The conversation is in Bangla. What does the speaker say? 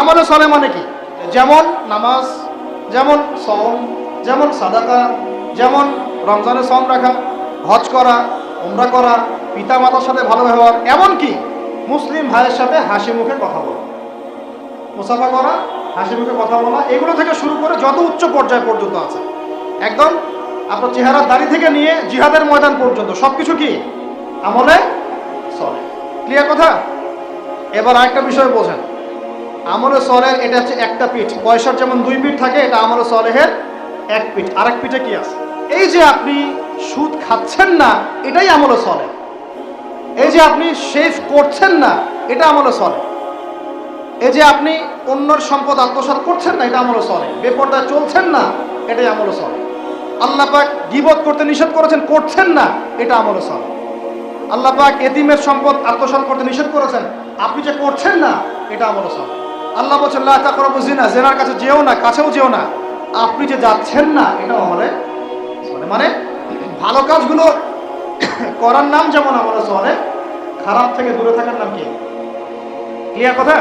আমলে সলে মানে কি? যেমন নামাজ, যেমন সম যেমন সাদাকা, যেমন রমজানের সম রাখা, হজ করা, উমরা করা পিতা মাতার সাথে ভালো ব্যবহার, এমনকি মুসলিম ভাইয়ের সাথে হাসি মুখে কথা বলা। মুসাফা করা, হাসি মুখে কথা বলা, এগুলো থেকে শুরু করে যত উচ্চ পর্যায় পর্যন্ত আছে। একদম আপনার চেহারার দাড়ি থেকে নিয়ে জিহাদের ময়দান পর্যন্ত সব কিছু কি? আমলে চলে। ক্লিয়ার কথা? এবার আরেকটা বিষয় বোঝেন। আমলে সলের এটা হচ্ছে একটা পিঠ। পয়সার যেমন দুই পিঠ থাকে, এটা আমলে সলেহের এক পিঠ। আরেক পিঠে কি আছে? এই যে আপনি সুদ খাচ্ছেন না, এটাই আমলে সলে এই যে আপনি শেভ করছেন না, এটা আমলে সলে এই যে আপনি অন্যর সম্পদ আত্মসাৎ করছেন না, এটা আমলে চলে বেপরদা চলছেন না, এটাই আমলে চলে আল্লাপাক গিবত করতে নিষেধ করেছেন, করছেন না, এটা আমলে চলে আল্লাহ পাক এতিমের সম্পদ আত্মসাত করতে নিষেধ করেছেন। আপনি যে করছেন না, এটা আমল সব আল্লাহ বলছেন, লা তাকরাবু জিনা জেনার কাছে যেও না, কাছেও যেও না। আপনি যে যাচ্ছেন না এটা আমলে মানে মানে ভালো কাজগুলো করার নাম যেমন আমলে চলে খারাপ থেকে দূরে থাকার নাম কি? ক্লিয়ার কথা?